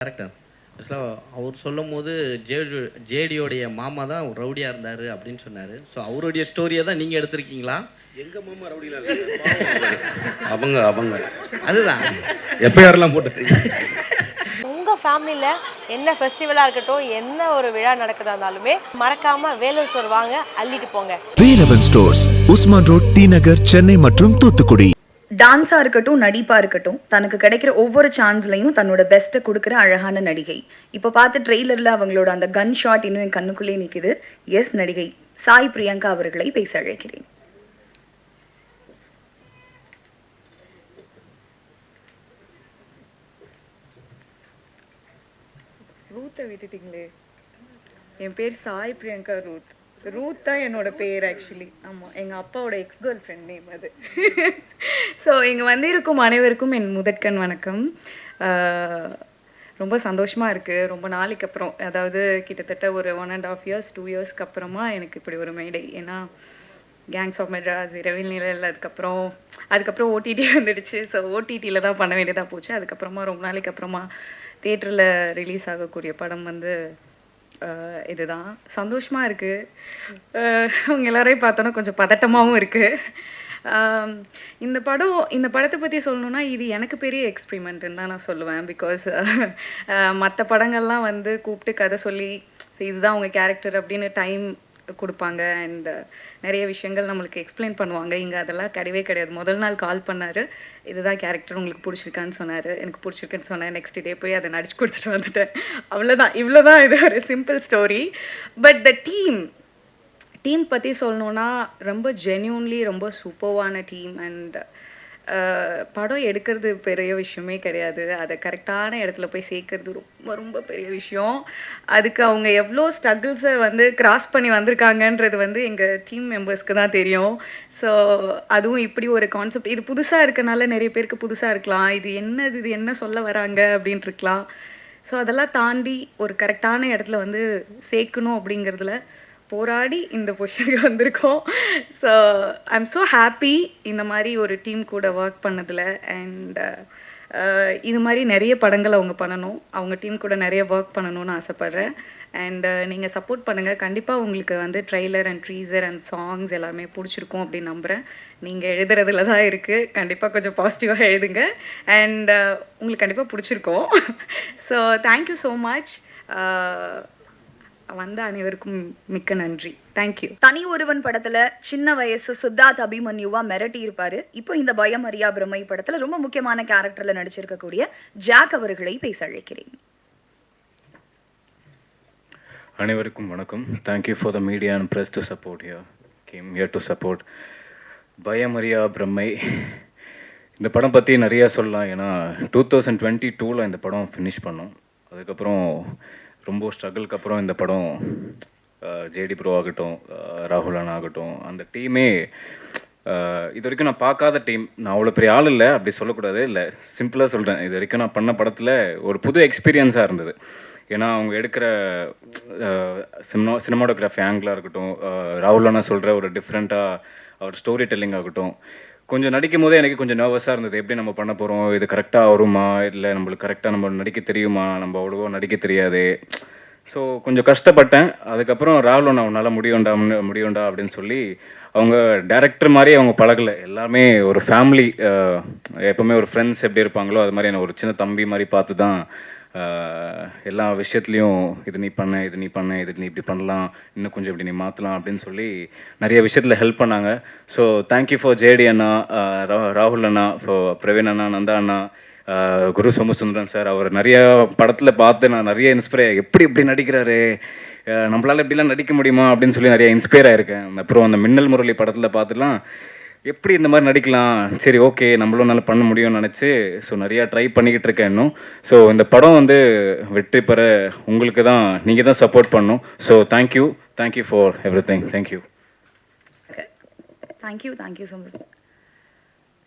கரெக்டாக ஆக்சுவலாக அவர் சொல்லும் போது ஜேடி ஜேடியோடைய மாமா தான் ரவுடியாக இருந்தார் அப்படின்னு சொன்னார். ஸோ அவருடைய ஸ்டோரியை தான் நீங்கள் எடுத்திருக்கீங்களா? எங்க மாமா ரவுடியில அவங்க அவங்க. அதுதான். எஃப்ஐஆர்லாம் போட்டு உங்கள் ஃபேமிலியில் என்ன ஃபெஸ்டிவலாக இருக்கட்டும் என்ன ஒரு விழா நடக்குதா இருந்தாலுமே மறக்காமல் வேலூர் ஸ்டோர் வாங்க அள்ளிட்டு போங்க. Velavan stores Usman road T Nagar Chennai மற்றும் தூத்துக்குடி. டான்ஸாக இருக்கட்டும் நடிப்பாக இருக்கட்டும் தனக்கு கிடைக்கிற ஒவ்வொரு சான்ஸ்லையும் தன்னோட பெஸ்ட்டை கொடுக்குற அழகான நடிகை. இப்போ பார்த்து ட்ரெய்லரில் அவங்களோட அந்த கன் ஷாட் இன்னும் என் கண்ணுக்குள்ளே நிற்குது எஸ் நடிகை. சாய் பிரியங்கா அவர்களை பேச அழைக்கிறேன். ரூத்தை விட்டுட்டீங்களே. என் பேர் சாய் பிரியங்கா ரூத். ரூத் தான் என்னோட பேர் ஆக்சுவலி ஆமாம் எங்கள் அப்பாவோட எக்ஸ் கேர்ள் ஃப்ரெண்ட் நேம் அது. ஸோ இங்கே வந்திருக்கும் அனைவருக்கும் என் முதற்கண் வணக்கம். ரொம்ப சந்தோஷமாக இருக்குது ரொம்ப நாளைக்கு அப்புறம் அதாவது கிட்டத்தட்ட ஒரு one and half years two இயர்ஸ்க்கு அப்புறமா எனக்கு இப்படி ஒரு மேடை ஏன்னா கேங்ஸ் ஆஃப் மெட்ராஸ் இரவில் நிலையில் அதுக்கப்புறம் அதுக்கப்புறம் ஓடிடி வந்துடுச்சு. ஸோ ஓடிடியில் தான் பண்ண வேண்டியதாக போச்சு. அதுக்கப்புறமா ரொம்ப நாளைக்கு அப்புறமா தேட்டரில் ரிலீஸ் ஆகக்கூடிய படம் வந்து இதுதான். சந்தோஷமாக இருக்குது அவங்க எல்லாரையும் பார்த்தோன்னா கொஞ்சம் பதட்டமாகவும் இருக்குது இந்த படம் இந்த படத்தை பற்றி சொல்லணும்னா இது எனக்கு பெரிய எக்ஸ்பிரிமெண்ட்டுன்னு தான் நான் சொல்லுவேன். பிகாஸ் மற்ற படங்கள்லாம் வந்து கூப்பிட்டு கதை சொல்லி இதுதான் உங்கள் கேரக்டர் அப்படின்னு டைம் கொடுப்பாங்க. அண்ட் நிறைய விஷயங்கள் நம்மளுக்கு எக்ஸ்பிளைன் பண்ணுவாங்க. இங்கே அதெல்லாம் கிடையவே கிடையாது. முதல் நாள் கால் பண்ணார். இதுதான் கேரக்டர் உங்களுக்கு பிடிச்சிருக்கான்னு சொன்னார். எனக்கு பிடிச்சிருக்குன்னு சொன்னேன். நெக்ஸ்ட் டே போய் அதை நடிச்சு கொடுத்துட்டு வந்துட்டேன். அவ்வளோதான் இவ்வளோதான் இது ஒரு simple story but the team team பற்றி சொல்லணுன்னா ரொம்ப ஜென்யூன்லி ரொம்ப சூப்பர்வான டீம் அண்ட் படம் எடுக்கிறது பெரிய விஷயமே கிடையாது. அதை கரெக்டான இடத்துல போய் சேர்க்கறது ரொம்ப ரொம்ப பெரிய விஷயம். அதுக்கு அவங்க எவ்வளோ ஸ்ட்ரகிள்ஸை வந்து கிராஸ் பண்ணி வந்திருக்காங்கன்றது வந்து எங்கள் டீம் மெம்பர்ஸ்க்கு தான் தெரியும். ஸோ அதுவும் இப்படி ஒரு கான்செப்ட் இது புதுசாக இருக்கனால நிறைய பேருக்கு புதுசாக இருக்கலாம். இது என்னது இது என்ன சொல்ல வராங்க அப்படின்ட்டு இருக்கலாம். ஸோ அதெல்லாம் தாண்டி ஒரு கரெக்டான இடத்துல வந்து சேர்க்கணும் அப்படிங்கிறதுல போராடி இந்த பொசிஷனுக்கு வந்திருக்கோம். So I am so happy இந்த மாதிரி ஒரு டீம் கூட ஒர்க் பண்ணதில். அண்ட் இது மாதிரி நிறைய படங்கள் அவங்க பண்ணணும். அவங்க டீம் கூட நிறைய ஒர்க் பண்ணணும்னு ஆசைப்பட்றேன். அண்ட் uh, நீங்கள் சப்போர்ட் பண்ணுங்கள் கண்டிப்பாக உங்களுக்கு வந்து trailer and teaser and songs எல்லாமே பிடிச்சிருக்கும் அப்படின்னு நம்புகிறேன் நீங்கள் எழுதுறதுல தான் இருக்குது கண்டிப்பாக கொஞ்சம் பாசிட்டிவாக எழுதுங்க. அண்ட் uh, உங்களுக்கு கண்டிப்பாக பிடிச்சிருக்கும். ஸோ தேங்க்யூ ஸோ மச் வந்த அனைவருக்கும் மிக்க நன்றி. தேங்க்யூ தனி ஒருவன் படத்துல சின்ன வயசு சித்தார்த் அபிமன்யுவா மிரட்டி இருப்பாரு. இப்போ இந்த பயம் அறியா பிரம்மை படத்துல ரொம்ப முக்கியமான கேரக்டர்ல நடிச்சிருக்கக்கூடிய ஜாக் அவர்களை பேச அழைக்கிறேன். அனைவருக்கும் வணக்கம். Thank you for the media and press to support here came here to support Bayamariya Brammai. இந்த படம் பற்றி நிறையா சொல்லலாம். ஏன்னா டூ தௌசண்ட் டுவெண்ட்டி டூவில் இந்த படம் ஃபினிஷ் பண்ணோம். அதுக்கப்புறம் ரொம்ப ஸ்ட்ரகிள்க்கு அப்புறம் இந்த படம் ஜேடி ப்ரோ ஆகட்டும் ராகுல் அண்ணா ஆகட்டும் அந்த டீமே இது வரைக்கும் நான் பார்க்காத டீம் நான் அவ்வளோ பெரிய ஆள் இல்லை அப்படி சொல்லக்கூடாது இல்லை. சிம்பிளாக சொல்கிறேன் இது வரைக்கும் நான் பண்ண படத்தில் ஒரு புது எக்ஸ்பீரியன்ஸாக இருந்தது. ஏன்னா அவங்க எடுக்கிற சினிமா சினிமாட்டோகிராஃபி ஆங்கிளாக இருக்கட்டும் ராகுல் அண்ணா சொல்கிற ஒரு டிஃப்ரெண்ட்டாக அவர் ஸ்டோரி டெல்லிங் ஆகட்டும் கொஞ்சம் நடிக்கும் போதே எனக்கு கொஞ்சம் நர்வஸாக இருந்தது. எப்படி நம்ம பண்ண போகிறோம் இது கரெக்டாக வருமா? இல்லை நம்மளுக்கு கரெக்டாக நம்ம நடிக்க தெரியுமா? நம்ம அவ்வளோவா நடிக்க தெரியாது. ஸோ கொஞ்சம் கஷ்டப்பட்டேன். அதுக்கப்புறம் ராகுல் நான் உன்னால் முடியும்டா முடியும்டா அப்படின்னு சொல்லி அவங்க டேரக்டர் மாதிரி அவங்க பழகலை. எல்லாமே ஒரு ஃபேமிலி எப்பவுமே ஒரு ஃப்ரெண்ட்ஸ் எப்படி இருப்பாங்களோ அது மாதிரி என்ன ஒரு சின்ன தம்பி மாதிரி பார்த்து தான் எல்லா விஷயத்துலையும் இது நீ பண்ண இது நீ பண்ண இது நீ இப்படி பண்ணலாம் இன்னும் கொஞ்சம் இப்படி நீ மாற்றலாம் அப்படின்னு சொல்லி நிறைய விஷயத்தில் ஹெல்ப் பண்ணாங்க. ஸோ தேங்க்யூ ஃபார் ஜேடி அண்ணா ரா- ராகுல் அண்ணா ஃபார் பிரவீன் அண்ணா நந்தா அண்ணா குரு சோமசுந்தரம் சார் அவர் நிறைய படத்தில் பார்த்து நான் நிறைய இன்ஸ்பைர் எப்படி இப்படி நடிக்கிறாரு நம்மளால் இப்படிலாம் நடிக்க முடியுமா அப்படின்னு சொல்லி நிறைய இன்ஸ்பயர் ஆயிருக்கேன். அப்புறம் அந்த மின்னல் முரளி படத்தில் பார்த்துலாம் எப்படி இந்த மாதிரி நடிக்கலாம்? சரி ஓகே நம்மளும் நல்லா பண்ண முடியும்னு நினச்சி ஸோ நிறையா ட்ரை பண்ணிக்கிட்டு இருக்கேன் இன்னும். ஸோ இந்த படம் வந்து வெற்றி பெற உங்களுக்கு தான் நீங்கள் தான் சப்போர்ட் பண்ணணும் so thank you thank you for everything thank you thank you thank you so much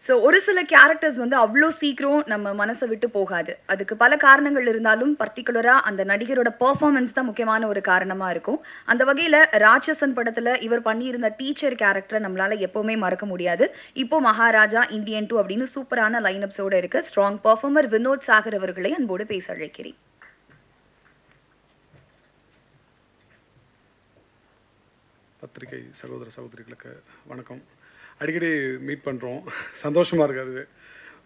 so ஒரு சில கேரக்டர்ஸ் வந்து அவ்வளோ சீக்கிரம் நம்ம மனசை விட்டு போகாது. அதுக்கு பல காரணங்கள் இருந்தாலும் பர்டிகுலராக அந்த நடிகரோட பர்ஃபார்மன்ஸ் தான் முக்கியமான ஒரு காரணமாக இருக்கும். அந்த வகையில் ராட்சசன் படத்தில் இவர் பண்ணியிருந்த டீச்சர் கேரக்டரை நம்மளால் எப்போவுமே மறக்க முடியாது. இப்போ மகாராஜா இந்தியன் டூ அப்படின்னு சூப்பரான லைன் அப்ஸோடு இருக்க. ஸ்ட்ராங் பர்ஃபார்மர் வினோத் சாகர் அவர்களை அன்போடு பேச அழைக்கிறேன். பத்திரிகை சகோதர சகோதரிகளுக்கு வணக்கம். அடிக்கடி மீட் பண்ணுறோம் சந்தோஷமாக இருக்காது.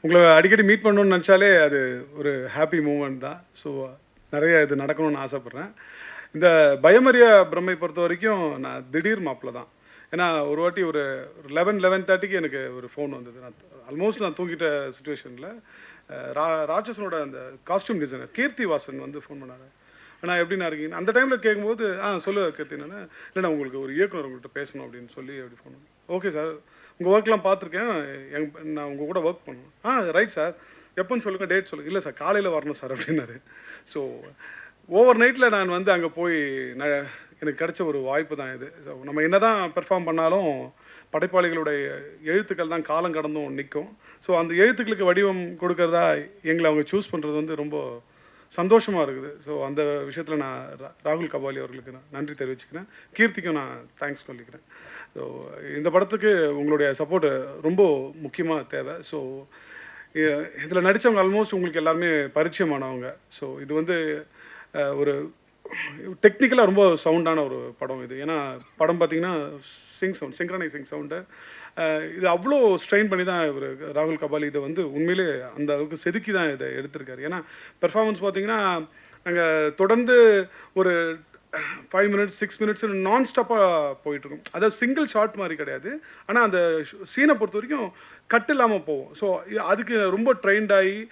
உங்களை அடிக்கடி மீட் பண்ணணும்னு நினச்சாலே அது ஒரு ஹாப்பி மூமெண்ட் தான். ஸோ நிறைய இது நடக்கணும்னு ஆசைப்பட்றேன். இந்த பயமறிய பிரம்மை பொறுத்த வரைக்கும் நான் திடீர் மாப்பிள்ள தான். ஏன்னா ஒரு வாட்டி ஒரு லெவன் லெவன் தேர்ட்டிக்கு எனக்கு ஒரு ஃபோன் வந்தது. நான் ஆல்மோஸ்ட் நான் தூங்கிட்ட சுச்சுவேஷனில் ரா ராட்சசனோட அந்த காஸ்டியூம் டிசைனர் கீர்த்தி வாசன் வந்து ஃபோன் பண்ணார். நான் எப்படின்னா இருக்கீங்க? அந்த டைமில் கேட்கும்போது ஆ சொல்லு கீர்த்தி நான். இல்லைண்ணா உங்களுக்கு ஒரு இயக்குனர் உங்கள்கிட்ட பேசணும் அப்படின்னு சொல்லி அப்படி ஃபோன் ஓகே சார் உங்கள் ஒர்க்லாம் பார்த்துருக்கேன். எங் நான் உங்கள் கூட ஒர்க் பண்ணுவேன் ஆ ரைட் சார் எப்போன்னு சொல்லுங்கள் டேட் சொல்லுங்கள் இல்லை சார் காலையில் வரணும் சார் அப்படின்னாரு. ஸோ ஓவர் நைட்டில் நான் வந்து அங்கே போய் நான் எனக்கு கிடைச்ச ஒரு வாய்ப்பு தான் இது. ஸோ நம்ம என்ன தான் பெர்ஃபார்ம் பண்ணாலும் படைப்பாளிகளுடைய எழுத்துக்கள் தான் காலம் கடந்தும் நிற்கும். ஸோ அந்த எழுத்துக்களுக்கு வடிவம் கொடுக்கறதா எங்களை அவங்க சூஸ் பண்ணுறது வந்து ரொம்ப சந்தோஷமாக இருக்குது. ஸோ அந்த விஷயத்தில் நான் ரா- ராகுல் கபாலி அவர்களுக்கு நான் நன்றி தெரிவிச்சுக்கிறேன். கீர்த்திக்கும் நான் தேங்க்ஸ் சொல்லிக்கிறேன். ஸோ இந்த படத்துக்கு உங்களுடைய சப்போர்ட் ரொம்ப முக்கியமாக தேவை. ஸோ இதில் நடித்தவங்க ஆல்மோஸ்ட் உங்களுக்கு எல்லாருமே பரிச்சயமானவங்க. ஸோ இது வந்து ஒரு டெக்னிக்கலாக ரொம்ப சவுண்டான ஒரு படம் இது. ஏன்னா படம் பார்த்தீங்கன்னா சிங் சவுண்ட் சிங்க்ரனைசிங் சவுண்டு இது அவ்வளோ ஸ்ட்ரெயின் பண்ணி தான் இவர் ராகுல் கபாலி இதை வந்து உண்மையிலே அந்த அளவுக்கு செதுக்கி தான் இதை எடுத்திருக்காரு. ஏன்னா பெர்ஃபார்மன்ஸ் பார்த்தீங்கன்னா நாங்கள் தொடர்ந்து ஒரு ஃபைவ் மினிட்ஸ் சிக்ஸ் மினிட்ஸ் நான் ஸ்டாப்பாக போயிட்டுருக்கும். அதாவது சிங்கிள் ஷாட் மாதிரி கிடையாது. ஆனால் அந்த சீனை பொறுத்த வரைக்கும் கட் இல்லாமல் போவோம் ஸோ அதுக்கு ரொம்ப ட்ரெயின்ட் ஆகி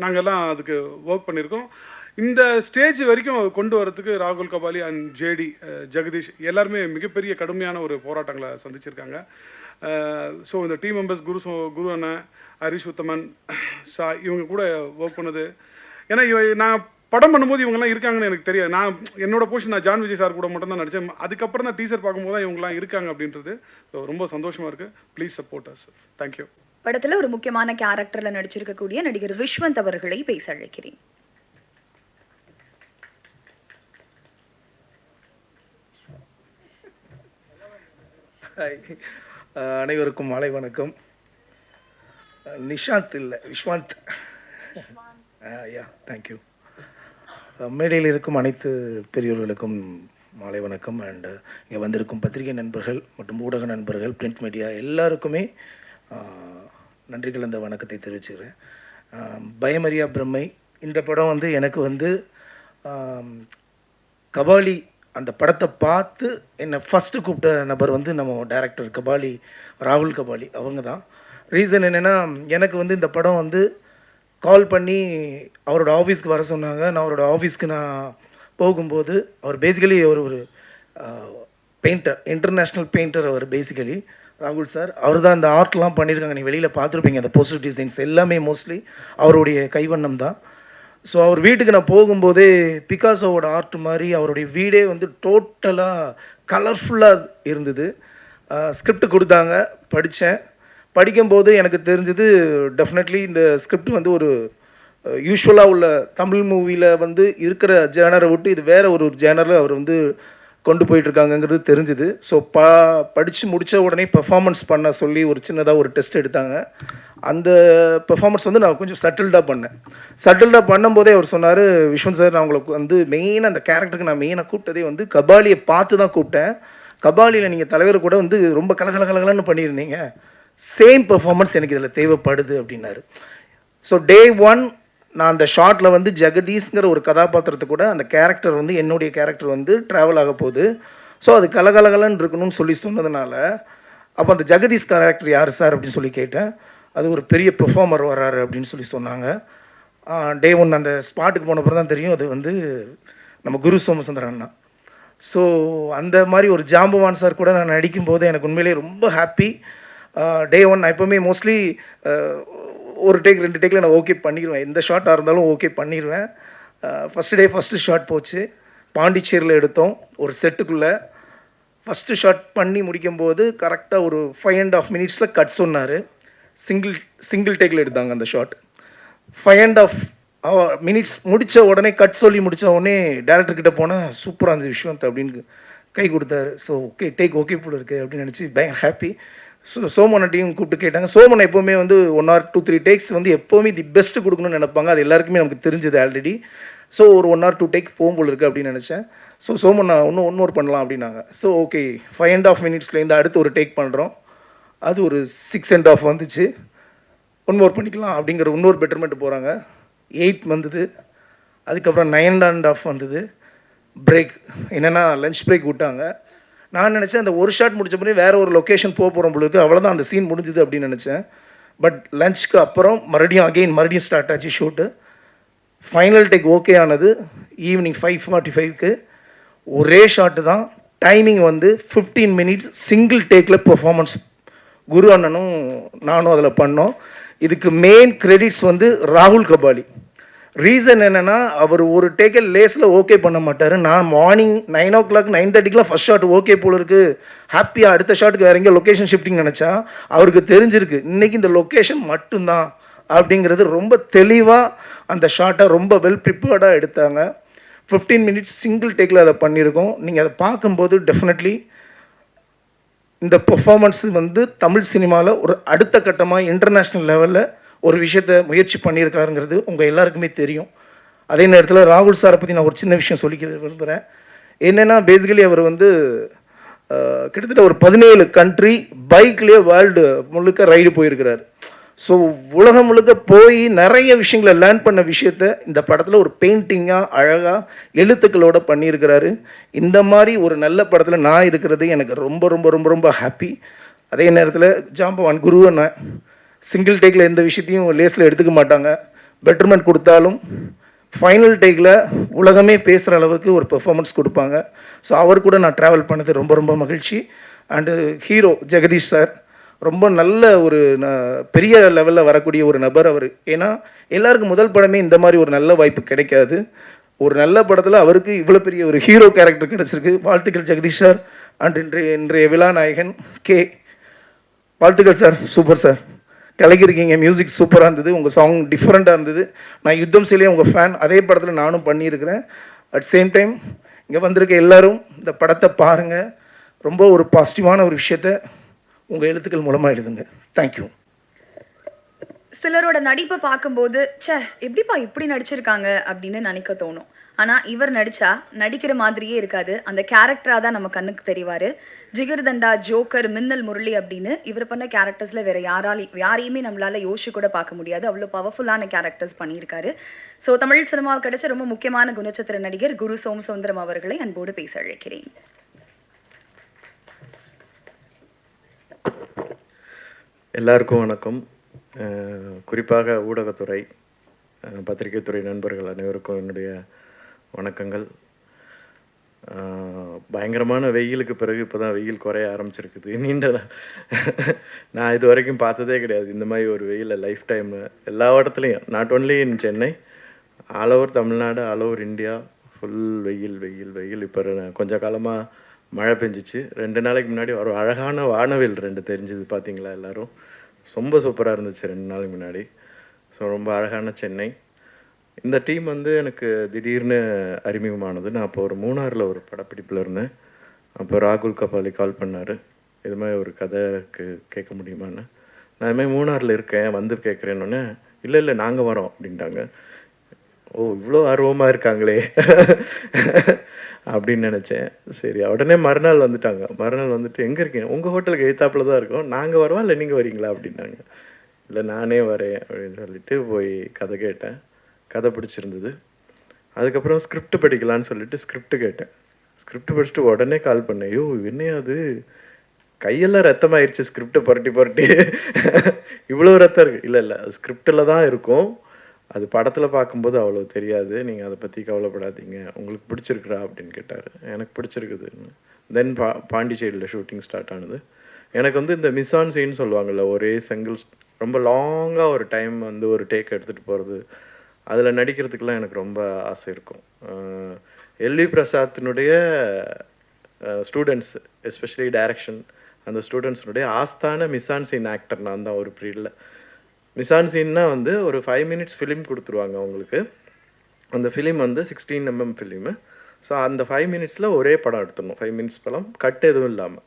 நாங்கள்லாம் அதுக்கு ஒர்க் பண்ணியிருக்கோம். இந்த ஸ்டேஜ் வரைக்கும் கொண்டு வரதுக்கு ராகுல் கபாலி அண்ட் ஜேடி ஜெகதீஷ் எல்லாருமே மிகப்பெரிய கடுமையான ஒரு போராட்டங்களை சந்திச்சிருக்காங்க. ஸோ இந்த டீம் மெம்பர்ஸ் குரு சோ- குரு அண்ணன் ஹரிஷ் உத்தமன் சா இவங்க கூட ஒர்க் பண்ணது. ஏன்னா இவ நான் படம் பண்ணும்போது இவங்கெல்லாம் இருக்காங்கன்னு எனக்கு தெரியாது. நான் என்னோட போர்ஷன் நான் ஜான் விஜய் சார் கூட மட்டும் தான் நடித்தேன் அதுக்கப்புறம் தான் டீசர் பார்க்கும்போது தான் இவங்கெல்லாம் இருக்காங்க அப்படின்றது. ஸோ ரொம்ப சந்தோஷமாக இருக்குது ப்ளீஸ் சப்போர்ட் அஸ் தேங்க்யூ படத்துல ஒரு முக்கியமான கேரக்டர்ல நடிச்சிருக்கக்கூடிய நடிகர் விஸ்வந்த் அவர்களை பேச அழைக்கிறேன். அனைவருக்கும் மாலை வணக்கம். நிஷாந்த் இல்லை விஸ்வாந்த். யா தேங்க்யூ மேடையில் இருக்கும் அனைத்து பெரியோர்களுக்கும் மாலை வணக்கம். அண்டு இங்கே வந்திருக்கும் பத்திரிகை நண்பர்கள் மற்றும் ஊடக நண்பர்கள் பிரிண்ட் மீடியா எல்லாருக்குமே நன்றிகள் நன்றி கலந்த வணக்கத்தை தெரிவிச்சுக்கிறேன். பயமரியா பிரம்மை இந்த படம் வந்து எனக்கு வந்து கபாலி அந்த படத்தை பார்த்து என்னை ஃபஸ்ட்டு கூப்பிட்ட நபர் வந்து நம்ம டைரக்டர் கபாலி ராகுல் கபாலி அவங்க தான் ரீசன் என்னென்னா எனக்கு வந்து இந்த படம் வந்து கால் பண்ணி அவரோட ஆஃபீஸ்க்கு வர சொன்னாங்க. நான் அவரோட ஆஃபீஸ்க்கு நான் போகும்போது அவர் பேசிக்கலி அவர் ஒரு பெயிண்டர் இன்டர்நேஷ்னல் பெயிண்டர் அவர் பேசிக்கலி ராகுல் சார் அவர் தான் இந்த ஆர்ட்லாம் பண்ணியிருக்காங்க நீ வெளியில் பார்த்துருப்பீங்க. அந்த போஸ்டர் டிசைன்ஸ் எல்லாமே மோஸ்ட்லி அவருடைய கைவண்ணம் தான். ஸோ அவர் வீட்டுக்கு நான் போகும்போதே பிகாசோவோட ஆர்ட் மாதிரி அவருடைய வீடே வந்து டோட்டலாக கலர்ஃபுல்லாக இருந்தது. ஸ்கிரிப்ட் கொடுத்தாங்க. படித்தேன் படிக்கும்போது எனக்கு தெரிஞ்சது டெஃபினெட்லி இந்த ஸ்கிரிப்ட் வந்து ஒரு யூஸ்வலாக உள்ள தமிழ் மூவியில் வந்து இருக்கிற ஜேனரை விட்டு இது வேற ஒரு ஜேனரில் அவர் வந்து கொண்டு போயிட்டுருக்காங்கங்கிறது தெரிஞ்சுது. ஸோ ப படித்து முடித்த உடனே பெர்ஃபார்மன்ஸ் பண்ண சொல்லி ஒரு சின்னதாக ஒரு டெஸ்ட் எடுத்தாங்க. அந்த பெர்ஃபார்மன்ஸ் வந்து நான் கொஞ்சம் சட்டில்டாக பண்ணேன். சட்டில்டாக பண்ணும்போதே அவர் சொன்னார் விஷ்வன் சார் நான் உங்களுக்கு வந்து மெயினாக அந்த கேரக்டருக்கு நான் மெயினாக கூப்பிட்டதே வந்து கபாலியை பார்த்து தான் கூப்பிட்டேன். கபாலியில் நீங்கள் தலைவர் கூட வந்து ரொம்ப கலகலகலகலன்னு பண்ணியிருந்தீங்க. சேம் பெர்ஃபார்மன்ஸ் எனக்கு இதில் தேவைப்படுது அப்படின்னாரு. ஸோ டே ஒன் நான் அந்த ஷார்ட்டில் வந்து ஜெகதீஷ்ங்கிற ஒரு கதாபாத்திரத்தை கூட அந்த கேரக்டர் வந்து என்னுடைய கேரக்டர் வந்து ட்ராவல் ஆக போகுது. ஸோ அது கலகலகலன்னு இருக்கணும்னு சொல்லி சொன்னதுனால அப்போ அந்த ஜெகதீஷ் கேரக்டர் யார் சார் அப்படின்னு சொல்லி கேட்டேன். அது ஒரு பெரிய பெர்ஃபார்மர் வராரு அப்படின்னு சொல்லி சொன்னாங்க. டே ஒன் அந்த ஸ்பாட்டுக்கு போன அப்புறம் தான் தெரியும் அது வந்து நம்ம குரு சோமசுந்தரன் அண்ணா. ஸோ அந்த மாதிரி ஒரு ஜாம்பவான் சார் கூட நான் நடிக்கும்போது எனக்கு உண்மையிலேயே ரொம்ப ஹாப்பி டே ஒன் நான் எப்போவுமே மோஸ்ட்லி ஒரு டேக் ரெண்டு டேக்கில் நான் ஓகே பண்ணிடுவேன் எந்த ஷாட்டாக இருந்தாலும் ஓகே பண்ணிடுவேன் ஃபஸ்ட் டே ஃபஸ்ட்டு ஷாட் போச்சு. பாண்டிச்சேரியில் எடுத்தோம். ஒரு செட்டுக்குள்ளே ஃபஸ்ட்டு ஷாட் பண்ணி முடிக்கும்போது கரெக்டாக ஒரு ஃபைவ் அண்ட் ஆஃப் மினிட்ஸில் கட் சொன்னார். சிங்கிள் சிங்கிள் டேக்கில் எடுத்தாங்க அந்த shot five and half minutes முடித்த உடனே கட் சொல்லி முடித்த உடனே டேரக்டர்கிட்ட போனால் சூப்பராக இருந்துச்சு விஸ்வந்த் அப்படின்னு கை கொடுத்தாரு. ஸோ ஓகே டேக் ஓகே போல இருக்கு அப்படின்னு நினச்சி பயங்கர ஹாப்பி ஸோ சோமனட்டையும் கூப்பிட்டு கேட்டாங்க. சோமன் எப்போவுமே வந்து one or two three takes வந்து எப்போவுமே தி பெஸ்ட் கொடுக்கணும்னு நினைப்பாங்க. அது எல்லாருக்குமே நமக்கு தெரிஞ்சது ஆல்ரெடி ஸோ ஒரு ஒன் ஆர் டூ டேக் போகும் போல் இருக்குது அப்படின்னு நினச்சேன். ஸோ சோமன் நான் இன்னும் ஒன் மோர் பண்ணலாம் அப்படின்னாங்க. So okay five and half மினிட்ஸ்லேருந்து அடுத்து ஒரு டேக் பண்ணுறோம் அது ஒரு சிக்ஸ் அண்ட் ஆஃப் வந்துச்சு. ஒன் மோர் பண்ணிக்கலாம் அப்படிங்கிற இன்னொரு பெட்டர்மெண்ட் போகிறாங்க எயிட் வந்தது. அதுக்கப்புறம் நைன் அண்ட் ஆஃப் வந்தது. பிரேக் என்னென்னா லஞ்ச் பிரேக் விட்டாங்க. நான் நினச்சேன் அந்த ஒரு ஷாட் முடிச்ச பிறகு வேறு ஒரு லொக்கேஷன் போக போகிறோம் பொழுது அவ்வளோதான் அந்த சீன் முடிஞ்சுது அப்படின்னு நினச்சேன். பட் லஞ்சுக்கு அப்புறம் மறுபடியும் அகெயின் மறுபடியும் ஸ்டார்ட் ஆச்சு ஷூட்டு ஃபைனல் டேக் ஓகே ஆனது ஈவினிங் ஃபைவ் ஃபார்ட்டி ஃபைவ்க்கு ஒரே ஷாட்டு தான். டைமிங் வந்து ஃபிஃப்டீன் மினிட்ஸ் சிங்கிள் டேக்கில் பெர்ஃபார்மன்ஸ் குரு அண்ணனும் நானும் அதில் பண்ணோம். இதுக்கு மெயின் கிரெடிட்ஸ் வந்து ராகுல் கபாலி. ரீசன் என்னென்னா அவர் ஒரு டேக்கல் லேஸில் ஓகே பண்ண மாட்டார். நான் morning nine o'clock nine தேர்ட்டிக்கெலாம் ஃபஸ்ட் ஷாட் ஓகே போல இருக்குது ஹாப்பியாக அடுத்த ஷாட்டுக்கு வேற எங்கே லொக்கேஷன் ஷிஃப்டிங் நினச்சா அவருக்கு தெரிஞ்சிருக்கு. இன்றைக்கி இந்த லொக்கேஷன் மட்டும்தான் அப்படிங்கிறது ரொம்ப தெளிவாக அந்த ஷாட்டை ரொம்ப வெல் ப்ரிப்பேர்டாக எடுத்தாங்க. ஃபிஃப்டீன் மினிட்ஸ் சிங்கிள் டேக்கில் அதை பண்ணியிருக்கோம். நீங்கள் அதை பார்க்கும்போது டெஃபினெட்லி இந்த பெர்ஃபார்மன்ஸ் வந்து தமிழ் சினிமாவில் ஒரு அடுத்த கட்டமாக இன்டர்நேஷ்னல் லெவலில் ஒரு விஷயத்தை முயற்சி பண்ணியிருக்காருங்கிறது உங்கள் எல்லாருக்குமே தெரியும். அதே நேரத்தில் ராகுல் சாரை பற்றி நான் ஒரு சின்ன விஷயம் சொல்லிக்க விரும்புகிறேன் என்னென்னா பேசிக்கலி அவர் வந்து கிட்டத்தட்ட ஒரு பதினேழு கண்ட்ரி பைக்லேயே வேர்ல்டு முழுக்க ரைடு போயிருக்கிறார். ஸோ உலகம் முழுக்க போய் நிறைய விஷயங்களை லேர்ன் பண்ண விஷயத்த இந்த படத்தில் ஒரு பெயிண்டிங்காக அழகாக எழுத்துக்களோட பண்ணியிருக்கிறாரு. இந்த மாதிரி ஒரு நல்ல படத்தில் நான் இருக்கிறது எனக்கு ரொம்ப ரொம்ப ரொம்ப ரொம்ப ஹாப்பி அதே நேரத்தில் ஜாம்பவான் குரு நான் சிங்கிள் டேக்கில் எந்த விஷயத்தையும் லேஸில் எடுத்துக்க மாட்டாங்க. பெட்டர்மெண்ட் கொடுத்தாலும் ஃபைனல் டேக்கில் உலகமே பேசுகிற அளவுக்கு ஒரு பெர்ஃபார்மன்ஸ் கொடுப்பாங்க. ஸோ அவர் கூட நான் ட்ராவல் பண்ணது ரொம்ப ரொம்ப மகிழ்ச்சி. அண்டு ஹீரோ ஜெகதீஷ் சார் ரொம்ப நல்ல ஒரு ந- பெரிய லெவலில் வரக்கூடிய ஒரு நபர் அவர். ஏன்னா எல்லாருக்கும் முதல் படமே இந்த மாதிரி ஒரு நல்ல வாய்ப்பு கிடைக்காது. ஒரு நல்ல படத்தில் அவருக்கு இவ்வளோ பெரிய ஒரு ஹீரோ கேரக்டர் கிடச்சிருக்கு. வாழ்த்துக்கள் ஜெகதீஷ் சார் அண்ட் இன்றைய இன்றைய விழா நாயகன் கே. வாழ்த்துக்கள் சார் சூப்பர் சார் கலக்கிருக்கீங்க மியூசிக் சூப்பராக இருந்தது. உங்கள் சாங் டிஃப்ரெண்ட்டாக இருந்தது. நான் யுத்தம் சிலையே உங்கள் ஃபேன் அதே படத்தில் நானும் பண்ணியிருக்கிறேன். அட் சேம் டைம் இங்கே வந்திருக்க எல்லாரும் இந்த படத்தை பாருங்கள் ரொம்ப ஒரு பாசிட்டிவான ஒரு விஷயத்த உங்கள் எழுத்துக்கள் மூலமாக எழுதுங்க. தேங்க்யூ சிலரோட நடிப்பை பார்க்கும்போது ச்சே எப்படிப்பா இப்படி நடிச்சிருக்காங்க? அப்படின்னு நினைக்க தோணும். ஆனால் இவர் நடித்தா நடிக்கிற மாதிரியே இருக்காது. அந்த கேரக்டராக தான் நம்ம கண்ணுக்கு தெரிவார். ஜிகர்தண்டா ஜோக்கர் மின்னல் முரளி அப்படின்னு இவர் பண்ண கேரக்டர்ஸ்ல வேற யாராலையும் யாரையுமே நம்மளால யோசிச்சு கூட பார்க்க முடியாது. அவ்வளோ பவர்ஃபுல்லான கேரக்டர்ஸ் பண்ணியிருக்காரு. ஸோ தமிழ் சினிமாவுக்கு கிடைச்ச ரொம்ப முக்கியமான குணச்சித்திர நடிகர் குரு சோமசுந்தரம் அவர்களை அன்போடு பேச அழைக்கிறேன். எல்லாருக்கும் வணக்கம். குறிப்பாக ஊடகத்துறை பத்திரிகைத்துறை நண்பர்கள் அனைவருக்கும் என்னுடைய வணக்கங்கள். பயங்கரமான வெயிலுக்கு பிறகு இப்போ தான் வெயில் குறைய ஆரம்பிச்சிருக்குது. நீண்ட நான் இது வரைக்கும் பார்த்ததே கிடையாது. இந்த மாதிரி ஒரு வெயிலில் லைஃப் டைம் எல்லா இடத்துலையும் not only in Chennai all over Tamil Nadu all over India full வெயில் வெயில் வெயில். இப்போ கொஞ்ச காலமாக மழை பெஞ்சிச்சு. ரெண்டு நாளைக்கு முன்னாடி ஒரு அழகான வானவில் ரெண்டு தெரிஞ்சுது பார்த்தீங்களா எல்லோரும்? ரொம்ப சூப்பராக இருந்துச்சு ரெண்டு நாளைக்கு முன்னாடி. ஸோ ரொம்ப அழகான சென்னை. இந்த டீம் வந்து எனக்கு திடீர்னு அறிமுகமானது. நான் அப்போ ஒரு மூணாரில் ஒரு படப்பிடிப்பில் இருந்தேன். அப்போ ராகுல் கபாலி கால் பண்ணார். இது மாதிரி ஒரு கதைக்கு கேட்க முடியுமான்னு. நான் இது மாதிரி மூணாரில் இருக்கேன் வந்து கேட்குறேன்னொன்னே இல்லை இல்லை நாங்கள் வரோம் அப்படின்ட்டாங்க. ஓ இவ்வளோ ஆர்வமாக இருக்காங்களே அப்படின்னு நினச்சேன். சரி உடனே மறுநாள் வந்துட்டாங்க. மறுநாள் வந்துட்டு எங்கே இருக்கீங்க? உங்கள் ஹோட்டலுக்கு எழுத்தாப்பில் தான் இருக்கோம். நாங்கள் வரோம் இல்லை நீங்கள் வரீங்களா? அப்படின்னாங்க. இல்லை நானே வரேன் அப்படின்னு சொல்லிட்டு போய் கதை கேட்டேன். கதை பிடிச்சிருந்தது. அதுக்கப்புறம் ஸ்கிரிப்ட் படிக்கலான்னு சொல்லிட்டு ஸ்கிரிப்ட் கேட்டேன். ஸ்கிரிப்ட் படிச்சுட்டு உடனே கால் பண்ணேன். ஐயோ என்னையா அது? கையெல்லாம் ரத்தமாயிருச்சு ஸ்கிரிப்டை புரட்டி புரட்டி. இவ்வளோ ரத்தம் இருக்குது இல்லை இல்லை அது ஸ்கிரிப்டில் தான் இருக்கும். அது படத்தில் பார்க்கும்போது அவ்வளோ தெரியாது. நீங்கள் அதை பற்றி கவலைப்படாதீங்க. உங்களுக்கு பிடிச்சிருக்குறா அப்படின்னு கேட்டார். எனக்கு பிடிச்சிருக்குதுன்னு தென் பா பாண்டிச்சேரியில் ஷூட்டிங் ஸ்டார்ட் ஆனது. எனக்கு வந்து இந்த மிஸ் ஆன் சீன் சொல்லுவாங்கள்ல ஒரே செங்கிள் ரொம்ப லாங்காக ஒரு டைம் வந்து ஒரு டேக் எடுத்துகிட்டு போகிறது அதில் நடிக்கிறதுக்கெலாம் எனக்கு ரொம்ப ஆசை இருக்கும். எல்வி பிரசாத்தினுடைய ஸ்டூடெண்ட்ஸ் எஸ்பெஷலி டைரக்ஷன் அந்த ஸ்டூடெண்ட்ஸினுடைய ஆஸ்தான மிசான் சீன் ஆக்டர் நான் தான் ஒரு பீரியடில் மிசான் சீன்னா வந்து ஒரு ஃபைவ் மினிட்ஸ் ஃபிலிம் கொடுத்துருவாங்க அவங்களுக்கு. அந்த ஃபிலிம் வந்து சிக்ஸ்டீன் எம்எம் ஃபிலிமு ஸோ அந்த ஃபைவ் மினிட்ஸில் ஒரே படம் எடுத்துடணும். ஃபைவ் மினிட்ஸ் படம் கட் எதுவும் இல்லாமல்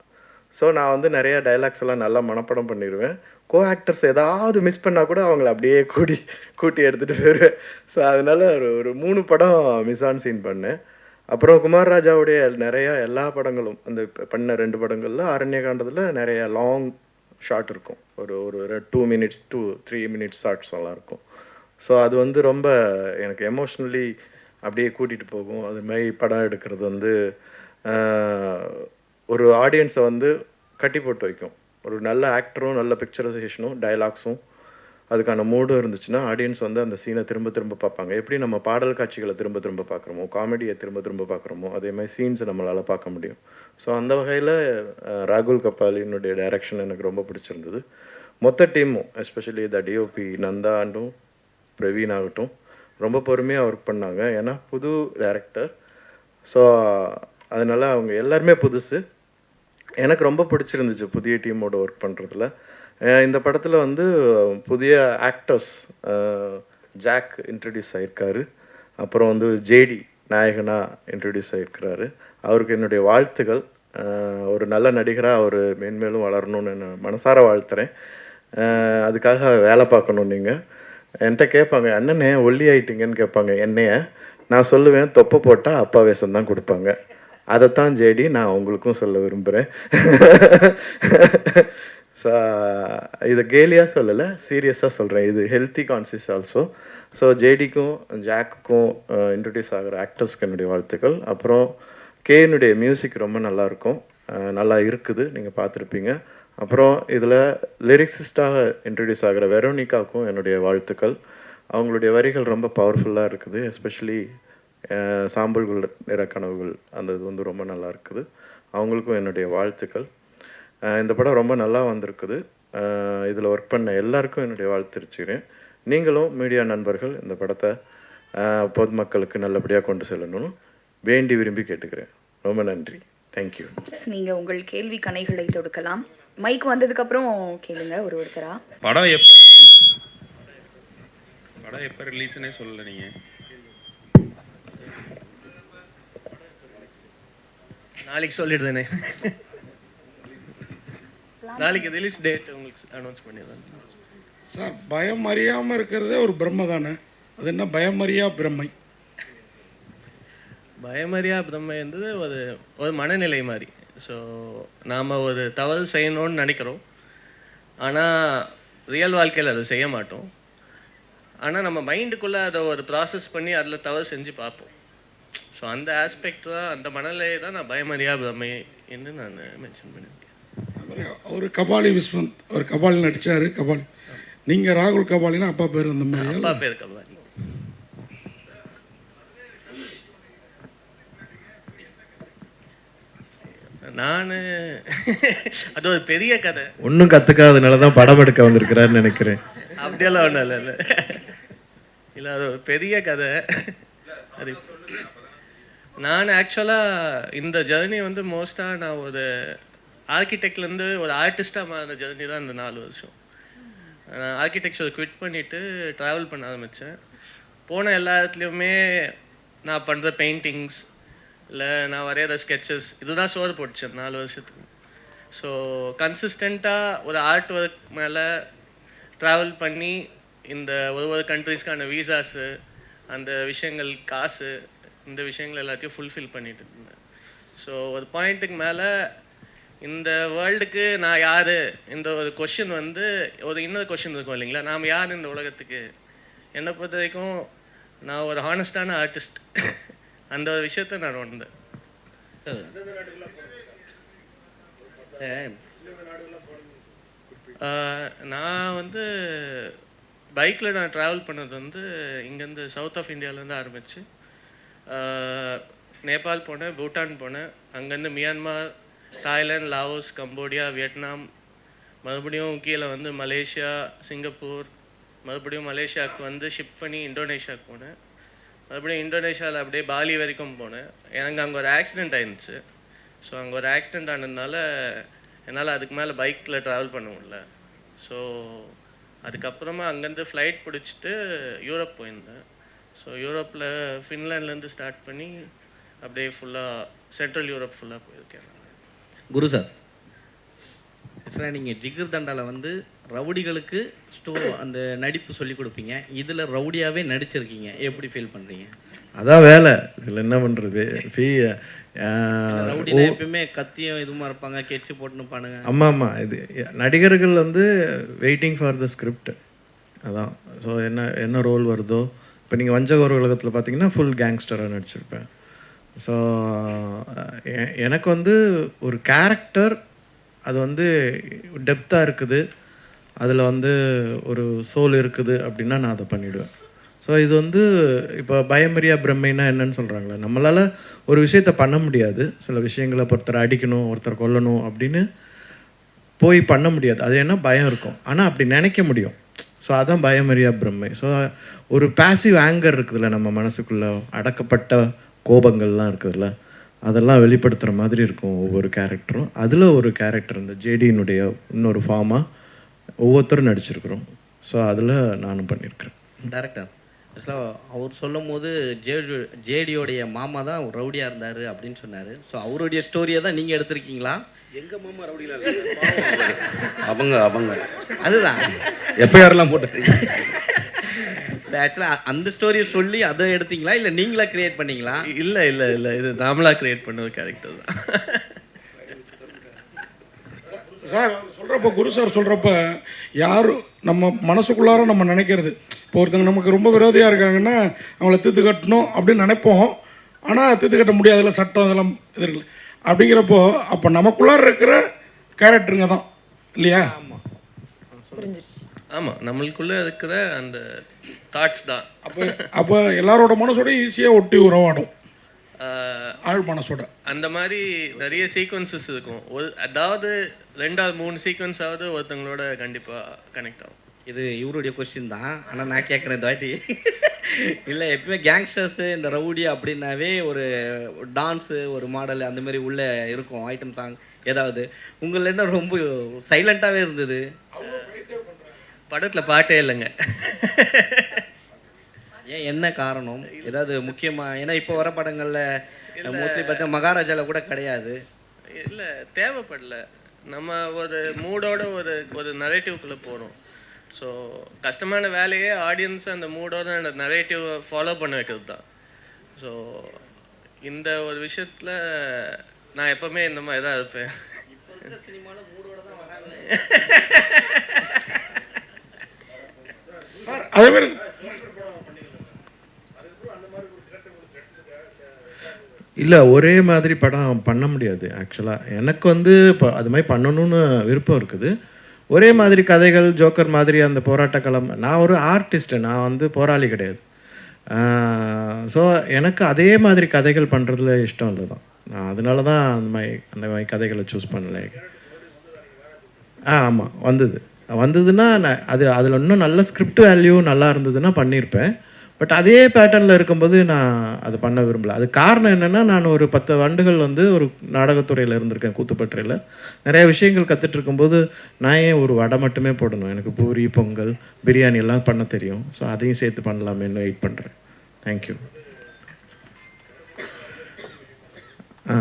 ஸோ நான் வந்து நிறையா டைலாக்ஸ் எல்லாம் நல்லா மனப்பாடம் பண்ணிடுவேன் கோ ஆக்டர்ஸ் ஏதாவது மிஸ் பண்ணால் கூட அவங்கள அப்படியே கூடி கூட்டி எடுத்துகிட்டு போயிடுவேன் ஸோ அதனால ஒரு ஒரு மூணு படம் மிஸ் ஆன் சீன் பண்ணேன். அப்புறம் குமார் ராஜாவுடைய நிறையா எல்லா படங்களும் அந்த பண்ண ரெண்டு படங்களில் அரண்யகாண்டத்தில் நிறைய லாங் ஷாட் இருக்கும். ஒரு ஒரு two minutes two three minutes shorts எல்லாம் இருக்கும். ஸோ அது வந்து ரொம்ப எனக்கு எமோஷ்னலி அப்படியே கூட்டிகிட்டு போகும். அது மாதிரி படம் எடுக்கிறது வந்து ஒரு ஆடியன்ஸை வந்து கட்டி போட்டு வைக்கும். ஒரு நல்ல ஆக்டரும் நல்ல பிக்சரைசேஷனும் டைலாக்ஸும் அதுக்கான மூடும் இருந்துச்சுன்னா ஆடியன்ஸ் வந்து அந்த சீனை திரும்ப திரும்ப பார்ப்பாங்க. எப்படி நம்ம பாடல் காட்சிகளை திரும்ப திரும்ப பார்க்குறோமோ காமெடியை திரும்ப திரும்ப பார்க்குறோமோ அதே மாதிரி சீன்ஸை நம்மளால் பார்க்க முடியும். ஸோ அந்த வகையில் ராகுல் கபாலினுடைய டைரக்ஷன் எனக்கு ரொம்ப பிடிச்சிருந்தது. மொத்த டீமும் எஸ்பெஷலி த டிஓபி நந்தா ஆண்டும் பிரவீன் ஆகட்டும் ரொம்ப பொறுமையாக ஒர்க் பண்ணாங்க. ஏன்னா புது டேரக்டர் ஸோ அதனால் அவங்க எல்லாருமே புதுசு. எனக்கு ரொம்ப பிடிச்சிருந்துச்சு புதிய டீமோட ஒர்க் பண்ணுறதுல இந்த படத்தில் வந்து புதிய ஆக்டர்ஸ் ஜாக் இன்ட்ரடியூஸ் ஆகியிருக்காரு அப்புறம் வந்து ஜேடி நாயகனாக இன்ட்ரடியூஸ் ஆகியிருக்கிறாரு அவருக்கு என்னுடைய வாழ்த்துக்கள் ஒரு நல்ல நடிகராக அவர் மேன்மேலும் வளரணும்னு நான் மனசார வாழ்த்துறேன். அதுக்காக வேலை பார்க்கணும் நீங்கள் என்கிட்ட கேட்பாங்க அண்ணனே ஒல்லி ஆயிட்டீங்கன்னு கேட்பாங்க என்னைய. நான் சொல்லுவேன் தொப்பை போட்டால் அப்பா வேஷம் தான் கொடுப்பாங்க. அதைத்தான் ஜேடி நான் உங்களுக்கும் சொல்ல விரும்புகிறேன் ஸோ இதை கேலியாக சொல்லலை சீரியஸாக சொல்கிறேன் இது ஹெல்த்தி கான்சியஸ் ஆல்சோ ஸோ ஜேடிக்கும் ஜாக்குக்கும் இன்ட்ரடியூஸ் ஆகிற ஆக்டர்ஸ்க்கு என்னுடைய வாழ்த்துக்கள். அப்புறம் கேனுடைய மியூசிக் ரொம்ப நல்லா இருக்கும் நல்லா இருக்குது நீங்கள் பார்த்துருப்பீங்க. அப்புறம் இதில் லிரிக்ஸிஸ்டாக இன்ட்ரடியூஸ் ஆகிற வெரோனிகாவுக்கும் என்னுடைய வாழ்த்துக்கள். அவங்களுடைய வரிகள் ரொம்ப பவர்ஃபுல்லாக இருக்குது எஸ்பெஷலி சாம்பல்கள் நிற கனவுகள் அந்த இது வந்து ரொம்ப நல்லா இருக்குது. அவங்களுக்கும் என்னுடைய வாழ்த்துக்கள். இந்த படம் ரொம்ப நல்லா வந்திருக்குது. இதில் ஒர்க் பண்ண எல்லாருக்கும் என்னுடைய வாழ்த்து தெரிவிச்சுக்கிறேன் நீங்களும் மீடியா நண்பர்கள் இந்த படத்தை பொதுமக்களுக்கு நல்லபடியாக கொண்டு செல்லணும்னு வேண்டி விரும்பி கேட்டுக்கிறேன். ரொம்ப நன்றி. தேங்க்யூ நீங்க உங்கள் கேள்வி கணைகளை தொடுக்கலாம். மைக் வந்ததுக்கு அப்புறம் கேளுங்க ஒரு ஒருத்தரா? படம் எப்போ படம் எப்போ ரிலீஸ்னே சொல்லல நீங்கள் நாளைக்கு சொல்லிடுறேனே. நாளைக்கு ரிலீஸ் டேட் உங்களுக்கு அனௌன்ஸ் பண்ணிடுறேன். சார் பயம் அறியாமல் இருக்கிறதே ஒரு பிரம்ம தானே? அது என்ன பயம் அறியா பிரம்மை? பயமறியா பிரம்மை என்பது ஒரு ஒரு மனநிலை மாதிரி ஸோ நாம் ஒரு தவறு செய்யணும்னு நினைக்கிறோம். ஆனால் ரியல் வாழ்க்கையில் அதை செய்ய மாட்டோம். ஆனால் நம்ம மைண்டுக்குள்ளே அதை ஒரு ப்ராசஸ் பண்ணி அதில் தவறு செஞ்சு பார்ப்போம். ஸோ அந்த ஆஸ்பெக்ட் தான் அந்த மனநிலையை தான் நான் பயமறியா பிரம்மை என்று நான் மென்ஷன் பண்ணியிருக்கேன். அவர் கபாலி விஸ்வந்த் அவர் கபாலி நடிச்சாரு கபாலி. நீங்கள் ராகுல் கபாலினா அப்பா பேர் அந்த மாதிரி அப்பா பேர் கபாலி. நான் அது ஒரு பெரிய கதை. ஒன்றும் கற்றுக்காதனால தான் படம் எடுக்க வந்திருக்கிறாருன்னு நினைக்கிறேன். அப்படியெல்லாம் ஒன்றும் இல்லை இல்லை. இல்லை அது ஒரு பெரிய கதை. அது நான் ஆக்சுவலாக இந்த ஜேர்னி வந்து மோஸ்ட்டாக நான் ஒரு ஆர்கிடெக்ட்லேருந்து ஒரு ஆர்டிஸ்ட்டாக மாறின ஜெர்னி தான் இந்த நாலு வருஷம். நான் ஆர்கிடெக்சர் குவிட் பண்ணிவிட்டு ட்ராவல் பண்ண ஆரம்பித்தேன் போன எல்லா இடத்துலையுமே நான் பண்ணுற பெயிண்டிங்ஸ் இல்லை நான் வரைகிற ஸ்கெச்சஸ் இதுதான் சோறு போட்டுச்சு நாலு வருஷத்துக்கு. ஸோ கன்சிஸ்டண்ட்டாக ஒரு ஆர்ட் ஒர்க் மேலே ட்ராவல் பண்ணி இந்த ஒரு ஒரு கண்ட்ரீஸ்க்கான வீசாஸு அந்த விஷயங்கள் காசு இந்த விஷயங்கள் எல்லாத்தையும் ஃபுல்ஃபில் பண்ணிட்டு இருந்தேன். ஸோ ஒரு பாயிண்ட்டுக்கு மேலே இந்த வேர்ல்டுக்கு நான் யார்? இந்த ஒரு கொஷின் வந்து ஒரு இன்னொரு கொஷின் இருக்கும் இல்லைங்களா? நாம் யார் இந்த உலகத்துக்கு? என்னை பொறுத்த வரைக்கும் நான் ஒரு ஹானஸ்டான ஆர்டிஸ்ட் அந்த ஒரு விஷயத்தை நான் உணர்ந்தேன். ஆஹ் நான் வந்து பைக்கில் நான் ட்ராவல் பண்ணது வந்து இங்கேருந்து சவுத் ஆஃப் இந்தியாவிலேருந்து ஆரம்பித்து நேபாள் போனேன் பூட்டான் போனேன். அங்கேருந்து Myanmar Thailand Laos Cambodia Vietnam. மறுபடியும் கீழே வந்து மலேசியா சிங்கப்பூர். மறுபடியும் மலேசியாவுக்கு வந்து ஷிப் பண்ணி இந்தோனேஷியாவுக்கு போனேன். மறுபடியும் இந்தோனேஷியாவில் அப்படியே பாலி வரைக்கும் போனேன். எனக்கு அங்கே ஒரு ஆக்சிடெண்ட் ஆயிருந்துச்சு. ஸோ அங்கே ஒரு ஆக்சிடெண்ட் ஆனதுனால என்னால் அதுக்கு மேலே பைக்கில் ட்ராவல் பண்ண முடியல. ஸோ அதுக்கப்புறமா அங்கேருந்து ஃப்ளைட் பிடிச்சிட்டு யூரோப் போயிருந்தேன். ஸோ யூரோப்பில் ஃபின்லாண்ட்லேருந்து ஸ்டார்ட் பண்ணி அப்படியே ஃபுல்லாக சென்ட்ரல் யூரோப் ஃபுல்லாக போயிருக்கேன் குரு சார் ஆக்சுவலாக நீங்கள் ஜிகர் தண்டால வந்து ரவுடிகளுக்கு ஸ்டோ அந்த நடிப்பு சொல்லி கொடுப்பீங்க. இதில் ரவுடியாகவே நடிச்சிருக்கீங்க. எப்படி ஃபீல் பண்ணுறீங்க அதான் வேலை. இதில் என்ன பண்ணுறது ஃபீ ரவுடினா எப்பயுமே கத்தியும் இதுமா இருப்பாங்க கெச்சு போட்டுன்னு பானுங்க ஆமாம் ஆமாம் இது நடிகர்கள் வந்து வெயிட்டிங் ஃபார் த ஸ்கிரிப்ட் அதான். ஸோ என்ன என்ன ரோல் வருதோ இப்போ நீங்கள் வஞ்சகோர் உலகத்தில் பார்த்தீங்கன்னா ஃபுல் கேங்ஸ்டராக நடிச்சிருப்பேன். ஸோ எனக்கு வந்து ஒரு கேரக்டர் அது வந்து டெப்த்தாக இருக்குது. அதில் வந்து ஒரு சோல் இருக்குது அப்படின்னா நான் அதை பண்ணிவிடுவேன் ஸோ இது வந்து இப்போ பயமரியா பிரம்மைனா என்னன்னு சொல்கிறாங்களே நம்மளால் ஒரு விஷயத்த பண்ண முடியாது. சில விஷயங்களை ஒருத்தரை அடிக்கணும் ஒருத்தரை கொல்லணும் அப்படின்னு போய் பண்ண முடியாது. அது என்ன பயம் இருக்கும். ஆனால் அப்படி நினைக்க முடியும். ஸோ அதான் பயமரியா பிரம்மை. ஸோ ஒரு பேசிவ் ஆங்கர் இருக்குதுல்ல நம்ம மனசுக்குள்ள அடக்கப்பட்ட கோபங்கள்லாம் இருக்குதுல்ல அதெல்லாம் வெளிப்படுத்துகிற மாதிரி இருக்கும் ஒவ்வொரு கேரக்டரும் அதில் ஒரு கேரக்டர் இந்த ஜேடியினுடைய இன்னொரு ஃபார்மாக ஒவ்வொருத்தரும் நடிச்சிருக்கிறோம். ஸோ அதில் நானும் பண்ணியிருக்கிறேன் டேரக்டர் ஆக்சுவலாக அவர் சொல்லும் போது ஜேடி ஜேடியோடைய மாமா தான் ரவுடியாக இருந்தார் அப்படின்னு சொன்னார். ஸோ அவருடைய ஸ்டோரியை தான் நீங்கள் எடுத்திருக்கீங்களா? எங்க மாமா ரவுடியில் அவங்க அவங்க. அதுதான். எஃப்ஐஆர்லாம் போட்டு ஆக்சுவலாக அந்த ஸ்டோரியை சொல்லி அதை எடுத்தீங்களா? இல்லை நீங்களா கிரியேட் பண்ணீங்களா? இல்லை இல்லை இல்லை. இது நாமளா கிரியேட் பண்ண ஒரு கேரக்டர் தான். சார் சொல்கிறப்ப குரு சார் சொல்கிறப்ப யாரும் நம்ம மனசுக்குள்ளார நம்ம நினைக்கிறது. இப்போ ஒருத்தங்க நமக்கு ரொம்ப விரோதியாக இருக்காங்கன்னா அவங்கள தீர்த்து கட்டணும் அப்படின்னு நினைப்போம். ஆனால் தீர்த்து கட்ட முடியாதுல்ல சட்டம் இதெல்லாம் இது இருக்குல்ல அப்படிங்கிறப்போ அப்போ நமக்குள்ளார இருக்கிற கேரக்டருங்க தான். இல்லையா? ஆமாம் நம்மளுக்குள்ள இருக்கிற அந்த தாட்ஸ் தான். அப்போ அப்போ எல்லாரோட மனசோட ஈஸியாக ஒட்டி உறவாடும். மனசோட அந்த மாதிரி நிறைய சீக்வன்சஸ் இருக்கும். ஒரு அதாவது ரெண்டாவது மூணு சீக்வன்ஸாவது ஒருத்தங்களோட கண்டிப்பாக கனெக்ட் ஆகும். இது இவருடைய கொஸ்டின் தான். ஆனால் நான் கேட்குறேன் இந்த வாட்டி. இல்லை எப்பவுமே கேங்ஸ்டர்ஸு இந்த ரவுடி அப்படின்னாவே ஒரு டான்ஸு ஒரு மாடல் அந்த மாதிரி உள்ள இருக்கும். ஐட்டம் சாங் ஏதாவது. உங்களில் என்ன ரொம்ப சைலண்ட்டாகவே இருந்தது? படத்தில் பாட்டே இல்லைங்க. ஏன் என்ன காரணம்? ஏதாவது முக்கியமாக ஏன்னா இப்போ வர படங்களில் மோஸ்ட்லி பார்த்தா மகாராஜாவில் கூட கிடையாது. இல்லை தேவைப்படல. நம்ம ஒரு மூடோட ஒரு ஒரு நரேட்டிவ்குள்ளே போகிறோம் ஸோ கஷ்டமான வேலையே ஆடியன்ஸ் அந்த மூடோட அந்த நரேட்டிவ் ஃபாலோ பண்ண வைக்கிறது தான் ஸோ இந்த ஒரு விஷயத்தில் நான் எப்பவுமே இந்த மாதிரி தான் இருப்பேன். அதே மாதிரி இல்லை ஒரே மாதிரி படம் பண்ண முடியாது ஆக்சுவலாக எனக்கு வந்து இப்போ அது மாதிரி பண்ணணும்னு விருப்பம் இருக்குது. ஒரே மாதிரி கதைகள் ஜோக்கர் மாதிரி அந்த போராட்ட களம். நான் ஒரு ஆர்டிஸ்ட்டு நான் வந்து போராளி கிடையாது. ஸோ எனக்கு அதே மாதிரி கதைகள் பண்ணுறதுல இஷ்டம் இல்லை தான் நான் அதனால தான் அந்த மாதிரி அந்த மாதிரி கதைகளை சூஸ் பண்ணல. ஆ ஆமாம் வந்தது. வந்ததுன்னா நான் அது அதில் இன்னும் நல்ல ஸ்கிரிப்ட் வேல்யூ நல்லா இருந்ததுன்னா பண்ணியிருப்பேன் பட் அதே பேட்டர்னில் இருக்கும்போது நான் அது பண்ண விரும்பல. அது காரணம் என்னென்னா நான் ஒரு பத்து ஆண்டுகள் வந்து ஒரு நாடகத்துறையில் இருந்திருக்கேன் கூத்துப்பற்றையில் நிறைய விஷயங்கள் கற்றுட்டு இருக்கும்போது நான் ஏன் ஒரு வடை மட்டுமே போடணும்? எனக்கு பூரி பொங்கல் பிரியாணி எல்லாம் பண்ண தெரியும். ஸோ அதையும் சேர்த்து பண்ணலாமேன்னு வெயிட் பண்ணுறேன் thank you ah.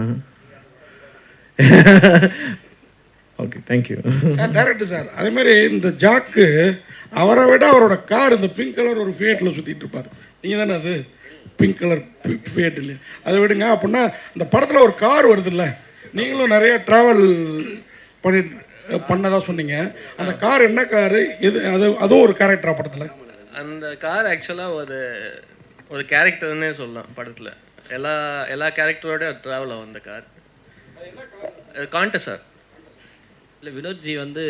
Okay thank you sir director sir அதே மாதிரி இந்த ஜாக்கு அவரை விட அவரோட கார் இந்த பிங்க் கலர் ஒரு ஃபியேட்டில் சுற்றிட்டு இருப்பார். நீங்கள் தானே அது? பிங்க் கலர் ஃபியேட் இல்லையா? அதை விடுங்க அப்படின்னா இந்த படத்தில் ஒரு கார் வருதுல்ல. நீங்களும் நிறைய ட்ராவல் பண்ணி பண்ணதா சொன்னீங்க. அந்த கார் என்ன காரு எது அது அதுவும் ஒரு கேரக்டரா படத்தில்? அந்த கார் ஆக்சுவலாக ஒரு ஒரு கேரக்டர்னே சொல்லலாம் படத்தில். எல்லா எல்லா கேரக்டரோட ட்ராவல் ஆகும் அந்த கார் காண்ட சார் இல்லை வினோத்ஜி வந்து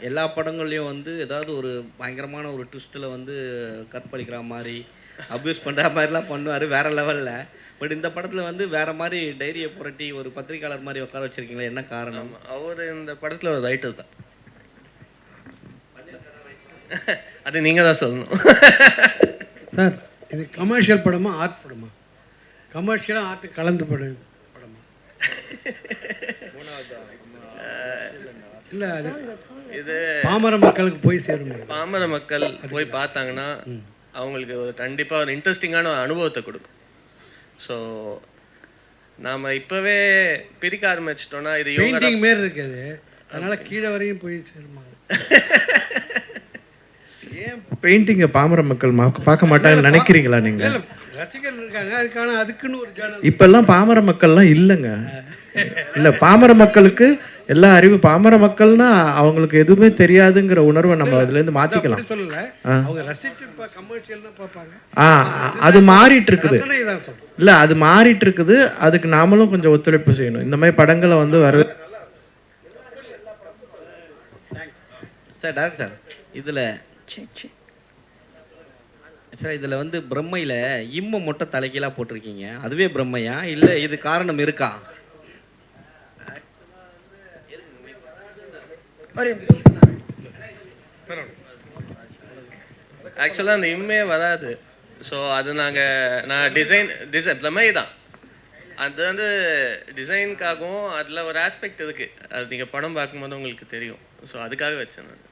எல்லா படங்கள்லையும் வந்து ஏதாவது ஒரு பயங்கரமான ஒரு ட்விஸ்ட்டில் வந்து கற்பழிக்கிற மாதிரி அப்யூஸ் பண்ணுற மாதிரிலாம் பண்ணுவார் வேற லெவலில் பட் இந்த படத்தில் வந்து வேற மாதிரி டைரியை புரட்டி ஒரு பத்திரிக்கையாளர் மாதிரி உட்கார வச்சிருக்கீங்களா என்ன காரணம்? அவர் இந்த படத்தில் ஒரு ரைட்டர் தான். அது நீங்கள் தான் சொல்லணும். சார் இது கமர்ஷியல் படமா ஆர்ட் படமா? கமர்ஷியலாக ஆர்ட் கலந்து படம்? படமா இல்லை அது இது பாமர மக்களுக்கு போய் சேரும் பாமர மக்கள் போய் பார்த்தாங்கன்னா அவங்களுக்கு ஒரு கண்டிப்பாக ஒரு இன்ட்ரெஸ்டிங்கான ஒரு அனுபவத்தை கொடுக்கும். ஸோ நாம் இப்போவே பிரிக்க ஆரம்பிச்சிட்டோம்னா இது பெயிண்டிங் மாரி இருக்குது. அதனால கீழே வரையும் போய் சேருமாங்க ஏன் பெயிண்டிங்கை பாமர மக்கள் பார்க்க மாட்டாங்கன்னு நினைக்கிறீங்களா நீங்க? ரசிகர்கள் இருக்காங்க. அதுக்கான அதுக்குன்னு ஒரு இப்பெல்லாம் பாமர மக்கள்லாம் இல்லைங்க. இல்ல பாமர மக்களுக்கு எல்லா அறிவு பாமர மக்கள்னா அவங்களுக்கு எதுவுமே தெரியாதுங்கிற உணர்வை நம்ம அதுல இருந்து மாத்திக்கலாம். அப்படி சொல்லல. ஆ. அது மாறிட்டு இருக்குது இல்ல அது மாறிட்டு இருக்குது அதுக்கு நாமளும் கொஞ்சம் ஒத்துழைப்பு செய்யணும். இந்த மாதிரி படங்களை வந்து வர சார் டேரக்ட் சார் இதில் சார் இதில் வந்து பிரம்மையில் இம்ம மொட்டை தலைகீழாக போட்டிருக்கீங்க. அதுவே பிரம்மையா? இல்லை இது காரணம் இருக்கா? ஆக்சுவலாக அந்த இம்மே வராது. ஸோ அது நாங்கள் நான் டிசைன் டிசைன் இந்த மாதிரி தான் அது வந்து டிசைனுக்காகவும் அதில் ஒரு ஆஸ்பெக்ட் இருக்குது அது நீங்கள் படம் பார்க்கும்போது உங்களுக்கு தெரியும். ஸோ அதுக்காக வச்சேன் நான்.